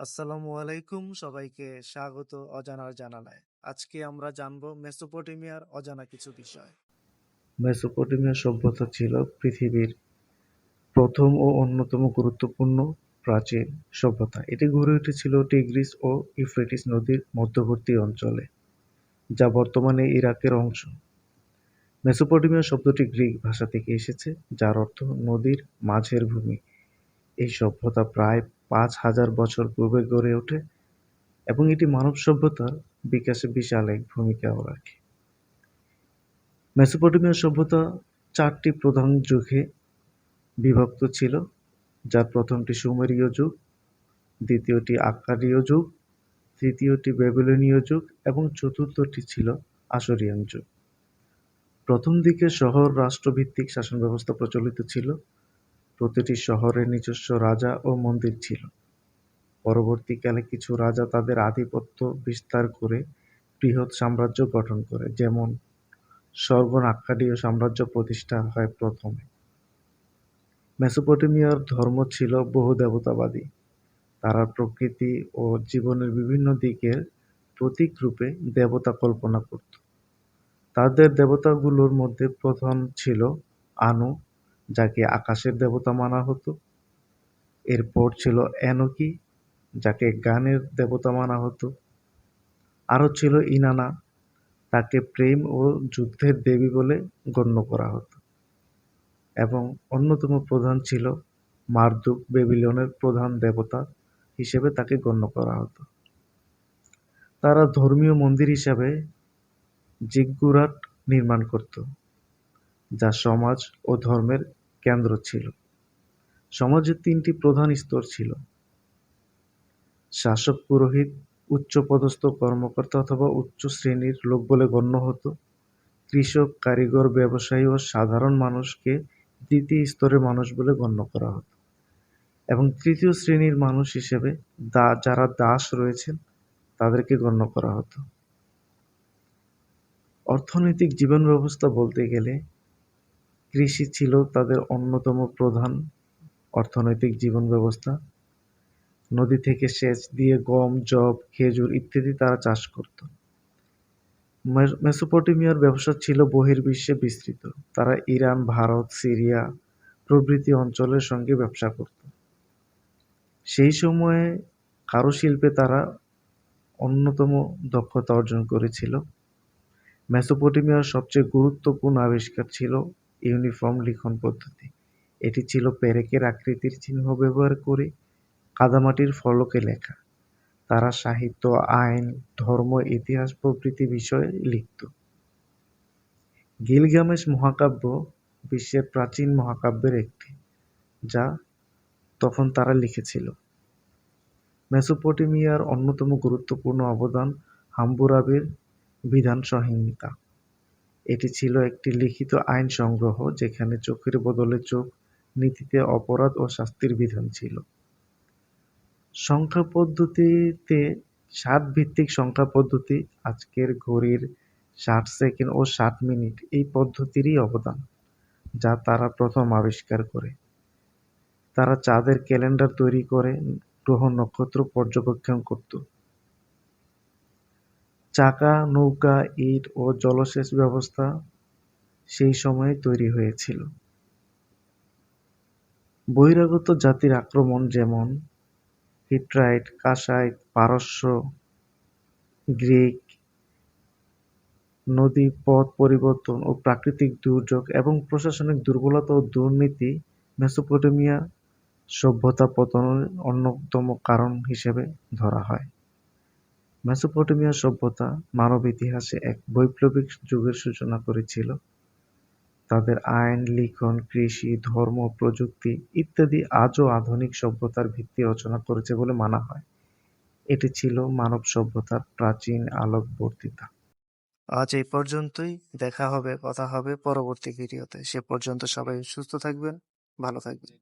আসসালামু আলাইকুম সবাইকে স্বাগত অজানার জানালায়। আজকে আমরা জানব মেসোপটেমিয়ার অজানা কিছু বিষয়। মেসোপটেমিয়া সভ্যতা ছিল পৃথিবীর প্রথম ও অন্যতম গুরুত্বপূর্ণ প্রাচীন সভ্যতা। এটি গড়ে উঠেছিল টিগ্রিস ও ইফ্রেটিস নদীর মধ্যবর্তী অঞ্চলে, যা বর্তমানে ইরাকের অংশ। মেসোপটেমিয়া শব্দটি গ্রিক ভাষা থেকে এসেছে, যার অর্থ নদীর মাঝের ভূমি। এই সভ্যতা প্রায় পাঁচ হাজার বছর পূর্বে গড়ে ওঠে এবং এটি মানব সভ্যতার বিকাশে বিশাল এক ভূমিকাও রাখে। মেসোপটেমিয়া সভ্যতা চারটি প্রধান যুগে বিভক্ত ছিল, যার প্রথমটি সুমেরীয় যুগ, দ্বিতীয়টি আক্কাদীয় যুগ, তৃতীয়টি ব্যাবিলনীয় যুগ এবং চতুর্থটি ছিল আসরিয়ান যুগ। প্রথম দিকে শহর রাষ্ট্রভিত্তিক শাসন ব্যবস্থা প্রচলিত ছিল প্রতিটি শহরের নিজস্ব রাজা ও মন্দির ছিল। পরবর্তীকালে কিছু রাজা তাদের আধিপত্য বিস্তার করে বৃহৎ সাম্রাজ্য গঠন করে, যেমন সর্বন সাম্রাজ্য প্রতিষ্ঠা হয় প্রথমে। মেসোপটেমিয়ার ধর্ম ছিল বহু দেবতাবাদী। তারা প্রকৃতি ও জীবনের বিভিন্ন দিকের প্রতীক রূপে দেবতা কল্পনা করত। তাদের দেবতাগুলোর মধ্যে প্রধান ছিল আনু যাকে আকাশের দেবতা মানা হতো। এরপর ছিল এনকি, যাকে গানের দেবতা মানা হতো। আরও ছিল ইনানা, তাকে প্রেম ও যুদ্ধের দেবী বলে গণ্য করা হতো। এবং অন্যতম প্রধান ছিল মারদুক বেবিলনের প্রধান দেবতা হিসেবে তাকে গণ্য করা হতো। তারা ধর্মীয় মন্দির হিসাবে জিগ্গুরাট নির্মাণ করত। যা সমাজ ও ধর্মের কেন্দ্র ছিল। সমাজের তিনটি প্রধান স্তর ছিল। শাসক পুরোহিত, উচ্চপদস্থ কর্মকর্তা অথবা উচ্চ শ্রেণির লোক বলে গণ্য হতো। কৃষক, কারিগর, ব্যবসায়ী ও সাধারণ মানুষকে দ্বিতীয় স্তরের মানুষ বলে গণ্য করা হতো। এবং তৃতীয় শ্রেণির মানুষ হিসেবে যারা দাস রয়েছেন, তাদেরকে গণ্য করা হতো। অর্থনৈতিক জীবন ব্যবস্থা বলতে গেলে কৃষি ছিল তাদের অন্যতম প্রধান অর্থনৈতিক জীবন ব্যবস্থা। নদী থেকে সেচ দিয়ে গম, যব, খেজুর ইত্যাদি তারা চাষ করত। মেসোপটেমিয়ার ব্যবসা ছিল বহির্বিশ্বে বিস্তৃত। তারা ইরান, ভারত, সিরিয়া প্রভৃতি অঞ্চলের সঙ্গে ব্যবসা করত। সেই সময়ে কারুশিল্পে তারা অন্যতম দক্ষতা অর্জন করেছিল। মেসোপটেমিয়ার সবচেয়ে গুরুত্বপূর্ণ আবিষ্কার ছিল ইউনিফর্ম লিখন পদ্ধতি। এটি ছিল পেরেকের আকৃতির চিহ্ন ব্যবহার করে কাদামাটির ফলকে লেখা। তারা সাহিত্য, আইন, ধর্ম, ইতিহাস প্রভৃতি বিষয়ে লিখত। গিলগামেশ মহাকাব্য বিশ্বের প্রাচীন মহাকাব্যের একটি, যা তখন তারা লিখেছিল। মেসোপটেমিয়ার অন্যতম গুরুত্বপূর্ণ অবদান হাম্বুরাবির বিধান সংহিতা। এটি ছিল একটি লিখিত আইন সংগ্রহ যেখানে চোখের বদলে চোখ, নীতিতে অপরাধ ও শাস্তির বিধান ছিল। সংখ্যা পদ্ধতিতে ষাট ভিত্তিক সংখ্যা পদ্ধতি, আজকের ঘড়ির ষাট সেকেন্ড ও ষাট মিনিট এই পদ্ধতিরই অবদান, যা তারা প্রথম আবিষ্কার করে। তারা চাঁদের ক্যালেন্ডার তৈরি করে, গ্রহ নক্ষত্র পর্যবেক্ষণ করত। চাকা, নৌকা, ইট ও জলসেচ ব্যবস্থা সেই সময়ে তৈরি হয়েছিল। বহিরাগত জাতির আক্রমণ যেমন হিট্রাইট, কাসাইট, পারস্য, গ্রিক, নদী পথ পরিবর্তন ও প্রাকৃতিক দুর্যোগ এবং প্রশাসনিক দুর্বলতা ও দুর্নীতি মেসোপটেমিয়া সভ্যতা পতনের অন্যতম কারণ হিসেবে ধরা হয়। মেসোপটেমিয়া সভ্যতা মানব ইতিহাসে এক বৈপ্লবিক যুগের সূচনা করেছিল। তাদের আইন, লিখন, কৃষি, ধর্ম, প্রযুক্তি ইত্যাদি আজও আধুনিক সভ্যতার ভিত্তি রচনা করেছে বলে মানা হয়। এটি ছিল মানব সভ্যতার প্রাচীন আলোকবর্তিতা। আজ এই পর্যন্তই। দেখা হবে, কথা হবে পরবর্তী ভিডিওতে। সে পর্যন্ত সবাই সুস্থ থাকবেন, ভালো থাকবেন।